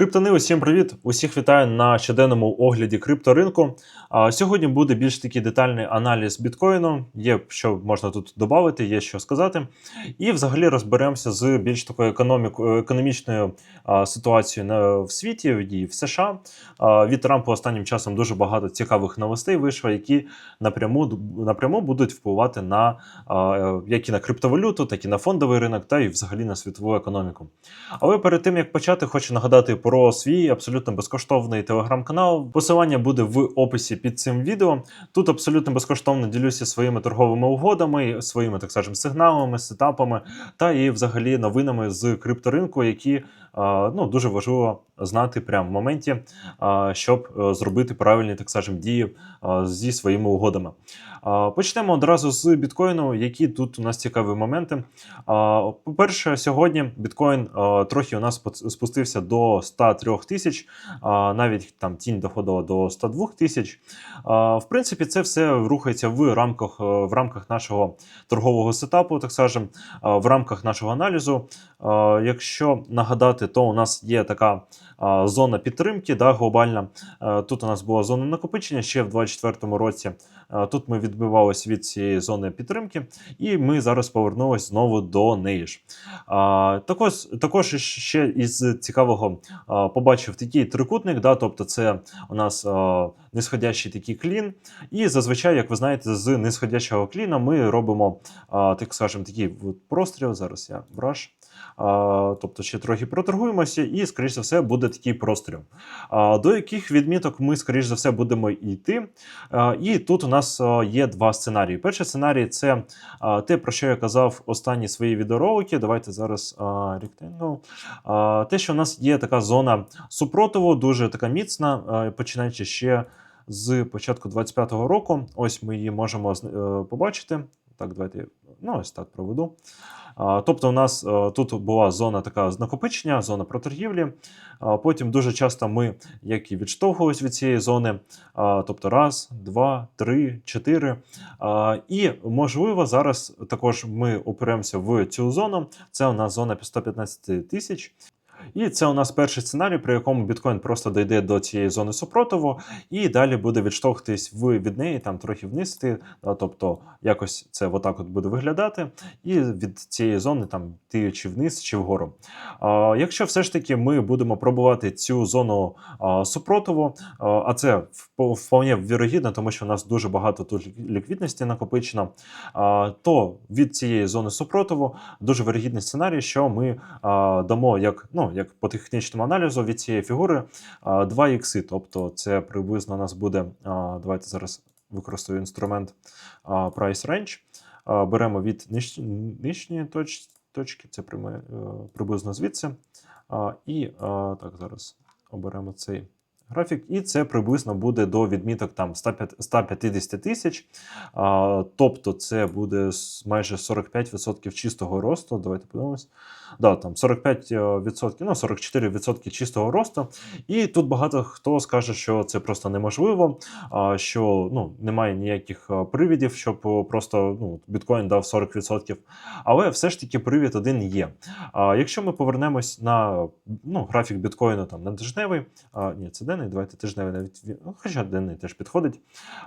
Криптони, усім привіт! Усіх вітаю на щоденному огляді крипторинку. Сьогодні буде більш такий детальний аналіз біткоїну. Є що можна тут додати, є що сказати. І взагалі розберемося з більш такою економікою, економічною ситуацією в світі і в США. Від Трампа останнім часом дуже багато цікавих новостей вийшло, які напряму напряму будуть впливати на як і на криптовалюту, так і на фондовий ринок, та і взагалі на світову економіку. Але перед тим як почати, хочу нагадати про свій абсолютно безкоштовний телеграм-канал. Посилання буде в описі під цим відео. Тут абсолютно безкоштовно ділюся своїми торговими угодами, своїми, так скажемо, сигналами, сетапами та і взагалі новинами з крипторинку, які ну, дуже важливо знати прямо в моменті, щоб е, зробити правильні, так скажемо, дії зі своїми угодами. Почнемо одразу з біткоїну, які тут у нас цікаві моменти. По-перше, сьогодні біткоін трохи у нас спустився до 103 тисяч, навіть там тінь доходила до 102 тисяч. В принципі, це все рухається в рамках, е, в рамках нашого торгового сетапу, так скажемо, а, в рамках нашого аналізу. Якщо нагадати, то у нас є така зона підтримки, да, глобальна. Тут у нас була зона накопичення ще в 2024 році. Тут ми відбивалися від цієї зони підтримки, і ми зараз повернулись знову до неї ж. Також, також ще із цікавого побачив такий трикутник, да, тобто це у нас нисходящий такий клін. І зазвичай, як ви знаєте, з нисходящого кліна ми робимо, так скажемо, такий простріл. Зараз я браш. Тобто ще трохи проторгуємося, і, скоріш за все, буде такий простріл. До яких відміток ми, скоріш за все, будемо йти. І тут у нас є два сценарії. Перший сценарій це те, про що я казав останні свої відеоролики. Давайте зараз. А, те, що у нас є така зона супротиву, дуже така міцна, починаючи ще з початку 25-го року. Ось ми її можемо е, побачити. Так, давайте ну, ось так проведу. Тобто, у нас е, тут була зона така накопичення, зона проторгівлі. Потім дуже часто ми, як і відштовхувалися від цієї зони, тобто раз, два, три, чотири. І можливо, зараз також ми оперемося в цю зону. Це у нас зона 115 тисяч. І це у нас перший сценарій, при якому біткоін просто дійде до цієї зони супротиву, і далі буде відштовхуватись в від неї, там трохи вниз, йти, да, тобто якось це отак от буде виглядати, і від цієї зони там ти чи вниз, чи вгору. А, якщо все ж таки ми будемо пробувати цю зону а, супротиву, а, а це вп- вполне вірогідно, тому що у нас дуже багато тут ліквідності накопичено, а, то від цієї зони супротиву дуже вірогідний сценарій, що ми а, дамо як, ну, як по технічному аналізу від цієї фігури 2 ікси. Тобто це приблизно у нас буде. Давайте зараз використаю інструмент Price Range. Беремо від ниж, нижньої точки, це е, приблизно звідси. І так, зараз оберемо цей графік, і це приблизно буде до відміток там 150 тисяч. Тобто це буде майже 45% чистого росту. Давайте подивимось. Да, там 45%, ну 44% чистого росту. І тут багато хто скаже, що це просто неможливо, що ну, немає ніяких привідів, щоб просто ну, біткоін дав 40%. Але все ж таки привід один є. Якщо ми повернемось на ну, графік біткоїну там, на тижневий, ні, це денний, давайте тижневий навіть, ну, хоча денний теж підходить.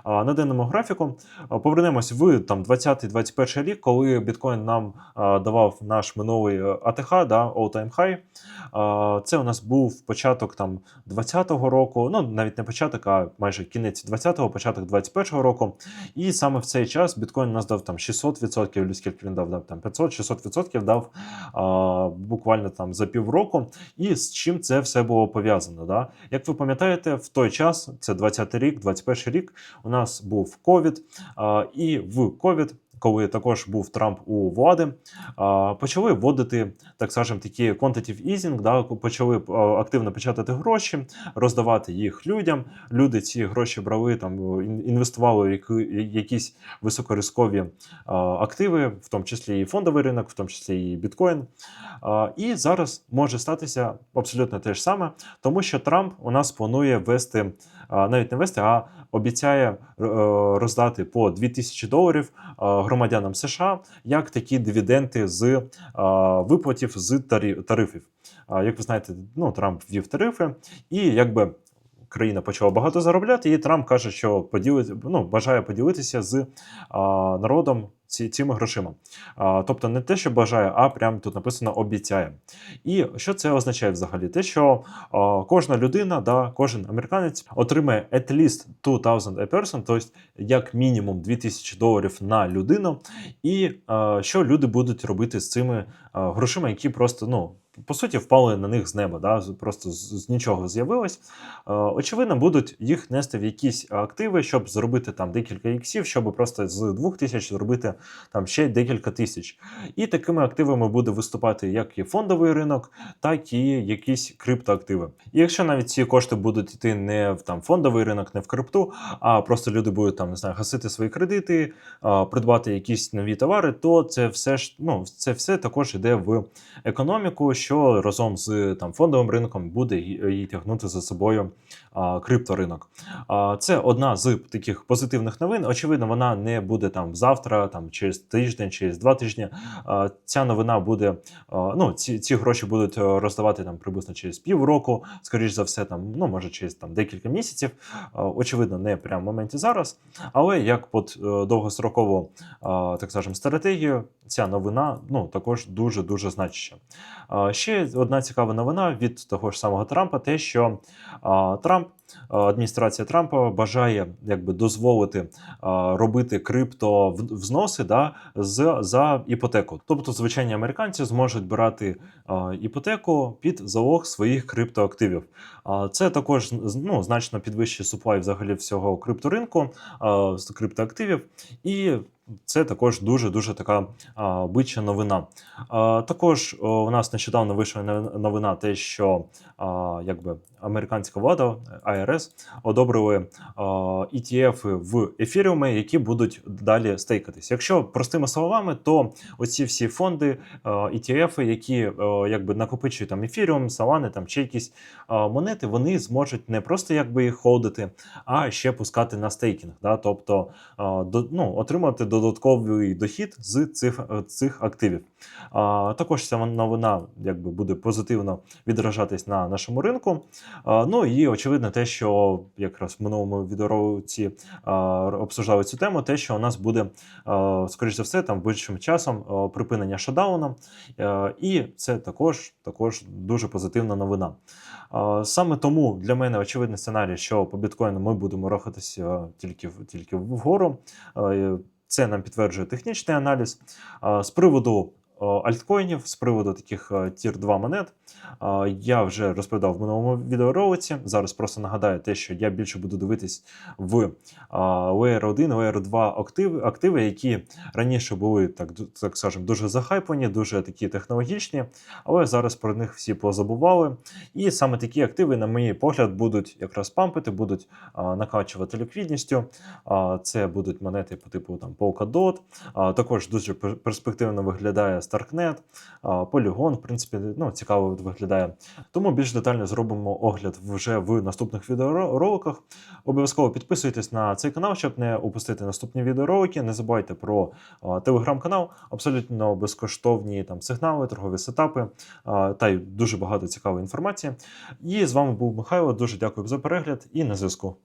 На денному графіку повернемось в там, 20-21 рік, коли біткоін нам давав наш минулий е, АТХ, да, all-time high. Це у нас був початок там 20-го року, ну навіть не початок, а майже кінець 20-го, початок 21-го року. І саме в цей час біткоін нас дав там 600%, чи скільки він дав, дав там 500-600% дав а, буквально там за півроку. І з чим це все було пов'язано? Да? Як ви пам'ятаєте, в той час, це 20-й рік, 21-й рік, у нас був ковід, і в ковід. Коли також був Трамп у влади, почали вводити, так скажемо, такі quantitative easing, да, почали активно печатати гроші, роздавати їх людям. Люди ці гроші брали там, інвестували в якісь високорискові активи, в тому числі і фондовий ринок, в тому числі і біткоін. І зараз може статися абсолютно те ж саме, тому що Трамп у нас планує ввести, навіть не ввести, а обіцяє е, роздати по 2000 доларів громадянам США як такі дивіденти з виплатів з тарифів. як ви знаєте, ну, Трамп ввів тарифи, і якби країна почала багато заробляти, і Трамп каже, що поділить, ну, бажає поділитися з народом ці, цими грошима. А, тобто не те, що бажає, а прям тут написано обіцяє. І що це означає взагалі? Те, що а, кожна людина, да, кожен американець отримає at least 2000 a person, тобто як мінімум 2000 доларів на людину. І а, що люди будуть робити з цими а, грошима, які просто ну. По суті, впали на них з неба, да? просто з, з нічого з'явилось. Е, очевидно, будуть їх нести в якісь активи, щоб зробити там декілька іксів, щоб просто з двох тисяч там ще декілька тисяч. І такими активами буде виступати як і фондовий ринок, так і якісь криптоактиви. І якщо навіть ці кошти будуть йти не в там фондовий ринок, не в крипту, а просто люди будуть там не знаю, гасити свої кредити, а, придбати якісь нові товари, то це все ж ну це все також йде в економіку, що разом з там фондовим ринком буде і тягнути за собою крипторинок. Це одна з таких позитивних новин. Очевидно, вона не буде там завтра, там через тиждень, через два тижні. Ця новина буде. ну, ці, ці гроші будуть е, роздавати там приблизно через півроку, скоріш за все, там, ну може через там декілька місяців. Очевидно, не прямо в моменті зараз. Але як під е, довгострокову, так скажемо, стратегію, ця новина ну також дуже дуже значуща. Ще одна цікава новина від того ж самого Трампа: те, що а, Трамп, адміністрація Трампа бажає якби дозволити робити крипто взноси да, з, за іпотеку. Тобто, звичайні американці зможуть брати іпотеку під залог своїх криптоактивів. Це також ну, значно підвищує суплай взагалі всього крипторинку, з криптоактивів. І це також дуже дуже така а, бича новина. А, також у нас нещодавно вийшла новина, те, що а, якби американська влада IRS одобрили а, ETF в ефіріуми, які будуть далі стейкатись. Якщо простими словами, то оці всі фонди, а, ETF, які а, якби накопичують там ефіріум, салани, там чи якісь а, монети, вони зможуть не просто якби їх холдити, а ще пускати на стейкінг. Да? Тобто а, до, ну, отримати додатковий дохід з цих, е, цих активів. А, також ця новина якби буде позитивно відражатись на нашому ринку. А, ну і очевидно, те, що якраз в минулому відеоролиці обсуждали цю тему, те, що у нас буде, а, скоріш за все, там ближчим часом а, припинення шатдауну. А, і це також, також дуже позитивна новина. А, Саме тому для мене очевидний сценарій, що по біткоїну ми будемо рухатися тільки, тільки вгору. Це нам підтверджує технічний аналіз. З приводу альткоїнів, з приводу таких тір 2 монет, я вже розповідав в минулому відеоролиці. Зараз просто нагадаю те, що я більше буду дивитись в Layer 1, Layer 2 активи, активи, які раніше були, так, так скажемо, дуже захайпані, дуже такі технологічні, але зараз про них всі позабували. І саме такі активи, на мій погляд, будуть якраз пампити, будуть накачувати ліквідністю. Це будуть монети по типу там Polkadot. Також дуже перспективно виглядає Starknet, а, Polygon, в принципі, ну, цікаво виглядає. Тому більш детально зробимо огляд вже в наступних відеороликах. Обов'язково підписуйтесь на цей канал, щоб не упустити наступні відеоролики. Не забувайте про телеграм-канал, абсолютно безкоштовні там сигнали, торгові сетапи та й дуже багато цікавої інформації. І з вами був Михайло. Дуже дякую за перегляд і на зв'язку.